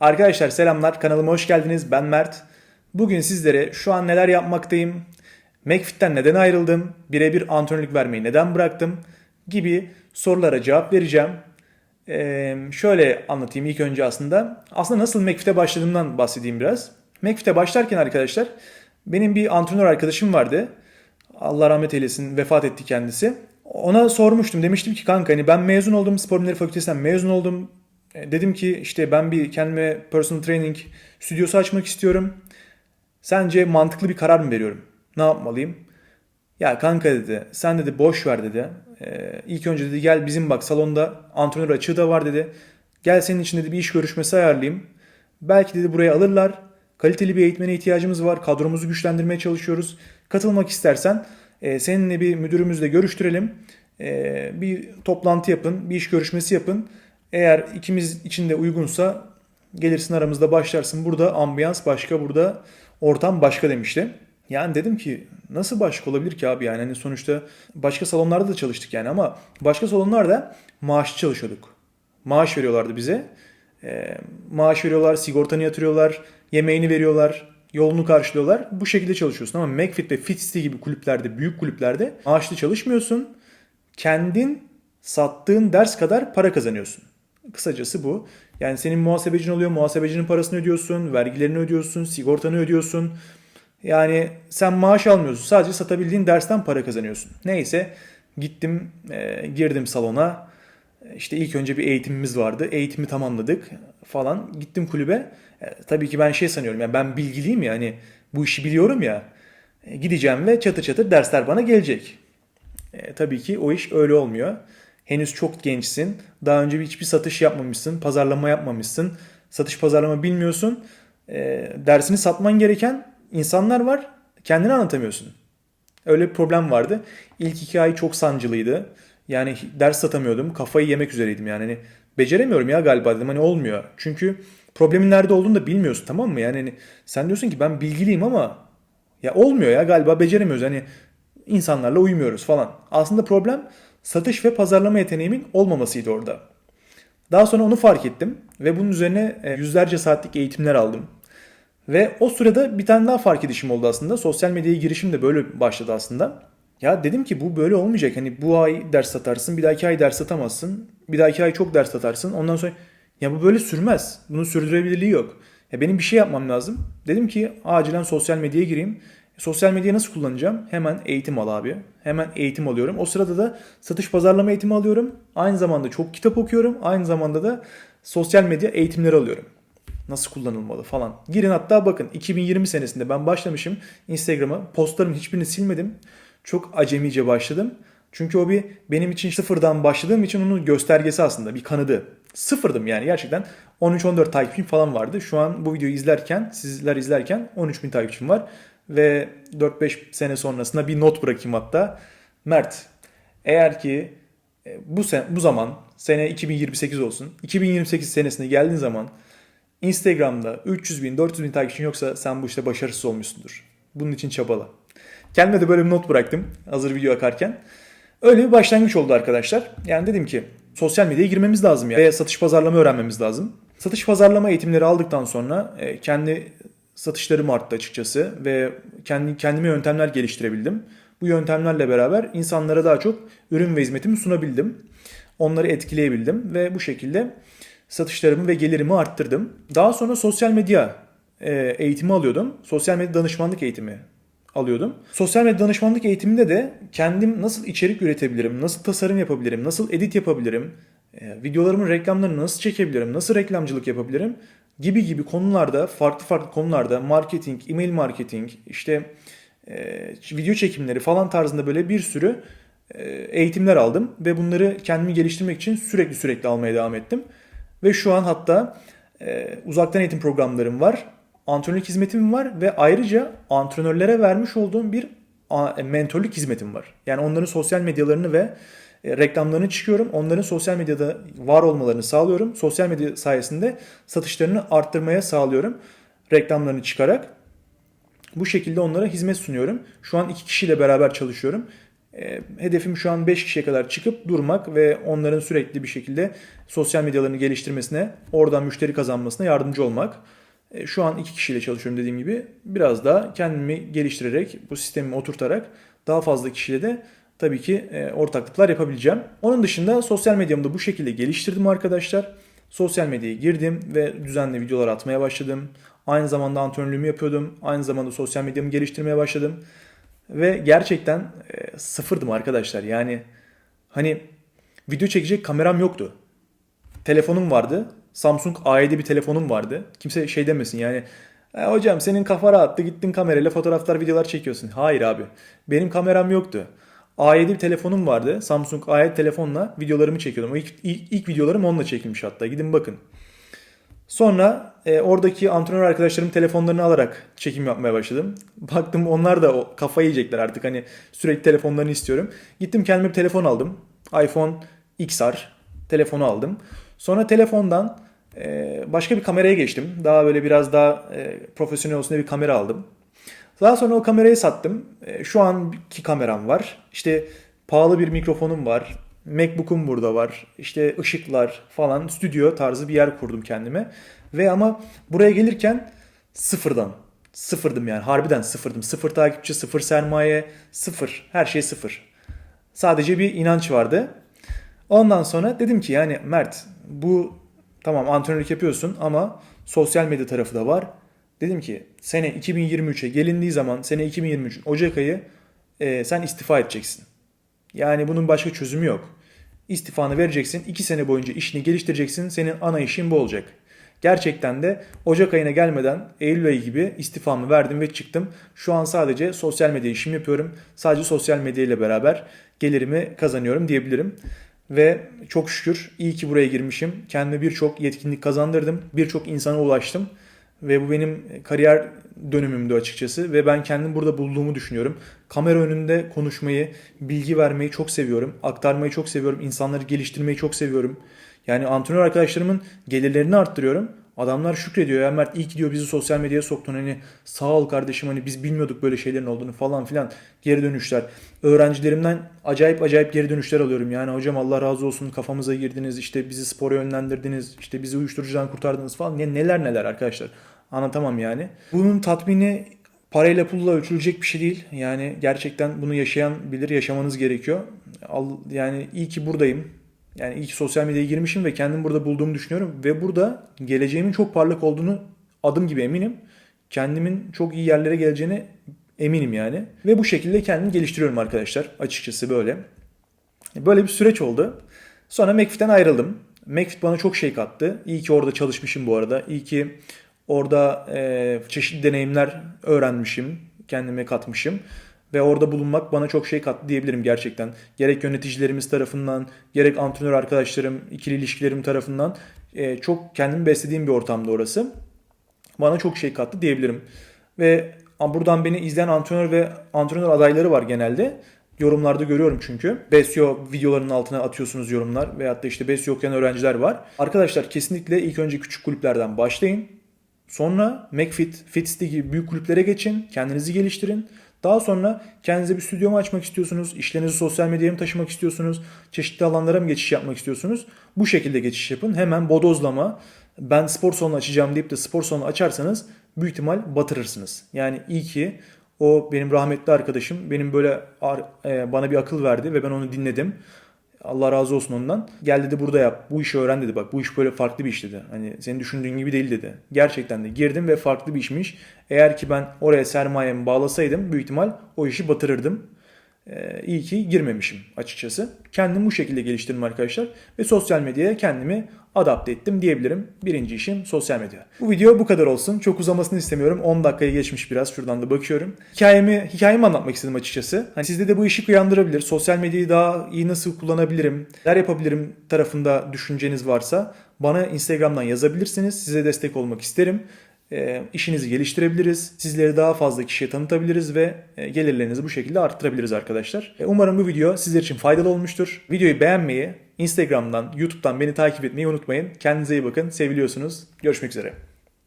Arkadaşlar selamlar kanalıma hoş geldiniz ben Mert. Bugün sizlere şu an neler yapmaktayım, McFit'ten neden ayrıldım, birebir antrenörlük vermeyi neden bıraktım gibi sorulara cevap vereceğim. Ee, şöyle anlatayım ilk önce aslında. Aslında nasıl McFit'e başladığımdan bahsedeyim biraz. McFit'e başlarken arkadaşlar benim bir antrenör arkadaşım vardı. Allah rahmet eylesin vefat etti kendisi. Ona sormuştum demiştim ki kanka hani ben mezun oldum spor bilimleri fakültesinden mezun oldum. E, Dedim ki işte ben bir kendime personal training stüdyosu açmak istiyorum. Sence mantıklı bir karar mı veriyorum? Ne yapmalıyım? Ya kanka dedi sen dedi boş ver dedi. Ee, ilk önce dedi gel bizim bak salonda antrenör açığı da var dedi. Gel senin için dedi bir iş görüşmesi ayarlayayım. Belki dedi buraya alırlar. Kaliteli bir eğitmene ihtiyacımız var. Kadromuzu güçlendirmeye çalışıyoruz. Katılmak istersen e, seninle bir müdürümüzle görüştürelim. E, bir toplantı yapın, bir iş görüşmesi yapın. Eğer ikimiz için de uygunsa gelirsin aramızda başlarsın. Burada ambiyans başka, burada ortam başka demişti. Yani dedim ki nasıl başka olabilir ki abi yani hani sonuçta başka salonlarda da çalıştık yani ama başka salonlarda maaşlı çalışıyorduk. Maaş veriyorlardı bize. Ee, maaş veriyorlar, sigortanı yatırıyorlar, yemeğini veriyorlar, yolunu karşılıyorlar. Bu şekilde çalışıyorsun ama McFit ve Fit City gibi kulüplerde, büyük kulüplerde maaşlı çalışmıyorsun. Kendin sattığın ders kadar para kazanıyorsun. Kısacası bu. Yani senin muhasebecin oluyor, muhasebecinin parasını ödüyorsun, vergilerini ödüyorsun, sigortanı ödüyorsun. Yani sen maaş almıyorsun. Sadece satabildiğin dersten para kazanıyorsun. Neyse gittim, e, girdim salona. İşte ilk önce bir eğitimimiz vardı. Eğitimi tamamladık falan. Gittim kulübe. E, tabii ki ben şey sanıyorum. Yani ben bilgiliyim ya hani bu işi biliyorum ya. E, gideceğim ve çatır çatır dersler bana gelecek. E, tabii ki o iş öyle olmuyor. Henüz çok gençsin. Daha önce hiçbir satış yapmamışsın. Pazarlama yapmamışsın. Satış pazarlama bilmiyorsun. E, dersini satman gereken insanlar var. Kendini anlatamıyorsun. Öyle bir problem vardı. İlk iki ay çok sancılıydı. Yani ders satamıyordum. Kafayı yemek üzereydim yani. Hani beceremiyorum ya galiba dedim. Hani olmuyor. Çünkü problemin nerede olduğunu da bilmiyorsun tamam mı? Yani hani sen diyorsun ki ben bilgiliyim ama ya olmuyor ya galiba beceremiyoruz. Hani insanlarla uymuyoruz falan. Aslında problem satış ve pazarlama yeteneğimin olmamasıydı orada. Daha sonra onu fark ettim ve bunun üzerine e, yüzlerce saatlik eğitimler aldım. Ve o sırada bir tane daha fark edişim oldu aslında. Sosyal medyaya girişim de böyle başladı aslında. Ya dedim ki bu böyle olmayacak. Hani bu ay ders satarsın, bir dahaki ay ders satamazsın. Bir dahaki ay çok ders satarsın. Ondan sonra ya bu böyle sürmez. Bunun sürdürülebilirliği yok. Ya benim bir şey yapmam lazım. Dedim ki acilen sosyal medyaya gireyim. Sosyal medyayı nasıl kullanacağım? Hemen eğitim al abi. Hemen eğitim alıyorum. O sırada da satış pazarlama eğitimi alıyorum. Aynı zamanda çok kitap okuyorum. Aynı zamanda da sosyal medya eğitimleri alıyorum. Nasıl kullanılmalı falan. Girin hatta bakın 2020 senesinde ben başlamışım Instagram'a. Postlarımın hiçbirini silmedim. Çok acemice başladım. Çünkü o bir benim için sıfırdan başladığım için onun göstergesi aslında bir kanıdı. Sıfırdım yani gerçekten 13-14 takipçim falan vardı. Şu an bu videoyu izlerken sizler izlerken 13 bin takipçim var. Ve 4-5 sene sonrasında bir not bırakayım hatta. Mert eğer ki e, bu sen, bu zaman sene 2028 olsun. 2028 senesine geldiğin zaman Instagram'da 300 bin 400 bin takipçin yoksa sen bu işte başarısız olmuşsundur. Bunun için çabala. Kendime de böyle bir not bıraktım hazır video akarken. Öyle bir başlangıç oldu arkadaşlar. Yani dedim ki sosyal medyaya girmemiz lazım ya. Ve satış pazarlama öğrenmemiz lazım. Satış pazarlama eğitimleri aldıktan sonra e, kendi satışlarım arttı açıkçası ve kendi kendime yöntemler geliştirebildim. Bu yöntemlerle beraber insanlara daha çok ürün ve hizmetimi sunabildim. Onları etkileyebildim ve bu şekilde satışlarımı ve gelirimi arttırdım. Daha sonra sosyal medya e, eğitimi alıyordum. Sosyal medya danışmanlık eğitimi alıyordum. Sosyal medya danışmanlık eğitiminde de kendim nasıl içerik üretebilirim, nasıl tasarım yapabilirim, nasıl edit yapabilirim, e, videolarımın reklamlarını nasıl çekebilirim, nasıl reklamcılık yapabilirim gibi gibi konularda, farklı farklı konularda marketing, email marketing, işte e, video çekimleri falan tarzında böyle bir sürü e, eğitimler aldım ve bunları kendimi geliştirmek için sürekli sürekli almaya devam ettim. Ve şu an hatta e, uzaktan eğitim programlarım var. Antrenörlük hizmetim var ve ayrıca antrenörlere vermiş olduğum bir mentorluk hizmetim var. Yani onların sosyal medyalarını ve reklamlarını çıkıyorum. Onların sosyal medyada var olmalarını sağlıyorum. Sosyal medya sayesinde satışlarını arttırmaya sağlıyorum. Reklamlarını çıkarak. Bu şekilde onlara hizmet sunuyorum. Şu an iki kişiyle beraber çalışıyorum. E, hedefim şu an 5 kişiye kadar çıkıp durmak ve onların sürekli bir şekilde sosyal medyalarını geliştirmesine, oradan müşteri kazanmasına yardımcı olmak. E, şu an 2 kişiyle çalışıyorum dediğim gibi. Biraz daha kendimi geliştirerek, bu sistemi oturtarak daha fazla kişiyle de tabii ki e, ortaklıklar yapabileceğim. Onun dışında sosyal medyamı da bu şekilde geliştirdim arkadaşlar. Sosyal medyaya girdim ve düzenli videolar atmaya başladım. Aynı zamanda antrenörlüğümü yapıyordum. Aynı zamanda sosyal medyamı geliştirmeye başladım. Ve gerçekten e, sıfırdım arkadaşlar. Yani hani video çekecek kameram yoktu. Telefonum vardı. Samsung A7 bir telefonum vardı. Kimse şey demesin yani "E, hocam senin kafa rahattı gittin kamerayla fotoğraflar videolar çekiyorsun. Hayır abi benim kameram yoktu. A7 bir telefonum vardı. Samsung A7 telefonla videolarımı çekiyordum. İlk, ilk, ilk videolarım onunla çekilmiş hatta. Gidin bakın. Sonra e, oradaki antrenör arkadaşlarım telefonlarını alarak çekim yapmaya başladım. Baktım onlar da o kafayı yiyecekler artık hani sürekli telefonlarını istiyorum. Gittim kendime bir telefon aldım. iPhone XR telefonu aldım. Sonra telefondan e, başka bir kameraya geçtim. Daha böyle biraz daha e, profesyonel olsun diye bir kamera aldım. Daha sonra o kamerayı sattım. E, şu anki kameram var. İşte pahalı bir mikrofonum var. MacBook'um burada var. İşte ışıklar falan stüdyo tarzı bir yer kurdum kendime. Ve ama buraya gelirken sıfırdan. Sıfırdım yani harbiden sıfırdım. Sıfır takipçi, sıfır sermaye, sıfır. Her şey sıfır. Sadece bir inanç vardı. Ondan sonra dedim ki yani Mert bu tamam antrenörlük yapıyorsun ama sosyal medya tarafı da var. Dedim ki sene 2023'e gelindiği zaman sene 2023 Ocak ayı e, sen istifa edeceksin. Yani bunun başka çözümü yok. İstifanı vereceksin. 2 sene boyunca işini geliştireceksin. Senin ana işin bu olacak. Gerçekten de Ocak ayına gelmeden Eylül ayı gibi istifamı verdim ve çıktım. Şu an sadece sosyal medya işimi yapıyorum. Sadece sosyal medya ile beraber gelirimi kazanıyorum diyebilirim. Ve çok şükür iyi ki buraya girmişim. Kendime birçok yetkinlik kazandırdım. Birçok insana ulaştım. Ve bu benim kariyer dönümümdü açıkçası. Ve ben kendim burada bulduğumu düşünüyorum. Kamera önünde konuşmayı, bilgi vermeyi çok seviyorum. Aktarmayı çok seviyorum. insanları geliştirmeyi çok seviyorum. Yani antrenör arkadaşlarımın gelirlerini arttırıyorum. Adamlar şükrediyor ya Mert iyi ki diyor bizi sosyal medyaya soktun hani sağ ol kardeşim hani biz bilmiyorduk böyle şeylerin olduğunu falan filan geri dönüşler. Öğrencilerimden acayip acayip geri dönüşler alıyorum yani hocam Allah razı olsun kafamıza girdiniz işte bizi spora yönlendirdiniz işte bizi uyuşturucudan kurtardınız falan ne neler neler arkadaşlar anlatamam yani. Bunun tatmini parayla pulla ölçülecek bir şey değil yani gerçekten bunu yaşayan bilir yaşamanız gerekiyor. Yani iyi ki buradayım yani ilk sosyal medyaya girmişim ve kendimi burada bulduğumu düşünüyorum. Ve burada geleceğimin çok parlak olduğunu adım gibi eminim. Kendimin çok iyi yerlere geleceğine eminim yani. Ve bu şekilde kendimi geliştiriyorum arkadaşlar. Açıkçası böyle. Böyle bir süreç oldu. Sonra McFit'ten ayrıldım. McFit bana çok şey kattı. İyi ki orada çalışmışım bu arada. İyi ki orada e, çeşitli deneyimler öğrenmişim. Kendime katmışım. Ve orada bulunmak bana çok şey kattı diyebilirim gerçekten. Gerek yöneticilerimiz tarafından, gerek antrenör arkadaşlarım, ikili ilişkilerim tarafından e, çok kendimi beslediğim bir ortamda orası. Bana çok şey kattı diyebilirim. Ve buradan beni izleyen antrenör ve antrenör adayları var genelde. Yorumlarda görüyorum çünkü. Besyo videolarının altına atıyorsunuz yorumlar. Veyahut da işte Besyo okuyan öğrenciler var. Arkadaşlar kesinlikle ilk önce küçük kulüplerden başlayın. Sonra McFit, FitSty gibi büyük kulüplere geçin. Kendinizi geliştirin. Daha sonra kendinize bir stüdyo mu açmak istiyorsunuz? İşlerinizi sosyal medyaya mı taşımak istiyorsunuz? Çeşitli alanlara mı geçiş yapmak istiyorsunuz? Bu şekilde geçiş yapın. Hemen bodozlama ben spor salonu açacağım deyip de spor salonu açarsanız büyük ihtimal batırırsınız. Yani iyi ki o benim rahmetli arkadaşım benim böyle e, bana bir akıl verdi ve ben onu dinledim. Allah razı olsun ondan. Gel dedi burada yap. Bu işi öğren dedi. Bak bu iş böyle farklı bir iş dedi. Hani senin düşündüğün gibi değil dedi. Gerçekten de girdim ve farklı bir işmiş. Eğer ki ben oraya sermayemi bağlasaydım büyük ihtimal o işi batırırdım. Ee, iyi ki girmemişim açıkçası. Kendimi bu şekilde geliştirdim arkadaşlar. Ve sosyal medyaya kendimi adapte ettim diyebilirim. Birinci işim sosyal medya. Bu video bu kadar olsun. Çok uzamasını istemiyorum. 10 dakikaya geçmiş biraz. Şuradan da bakıyorum. Hikayemi, hikayemi anlatmak istedim açıkçası. Hani sizde de bu işi uyandırabilir. Sosyal medyayı daha iyi nasıl kullanabilirim, neler yapabilirim tarafında düşünceniz varsa bana Instagram'dan yazabilirsiniz. Size destek olmak isterim e, işinizi geliştirebiliriz. Sizleri daha fazla kişiye tanıtabiliriz ve e, gelirlerinizi bu şekilde arttırabiliriz arkadaşlar. E, umarım bu video sizler için faydalı olmuştur. Videoyu beğenmeyi, Instagram'dan, YouTube'dan beni takip etmeyi unutmayın. Kendinize iyi bakın. Seviliyorsunuz. Görüşmek üzere.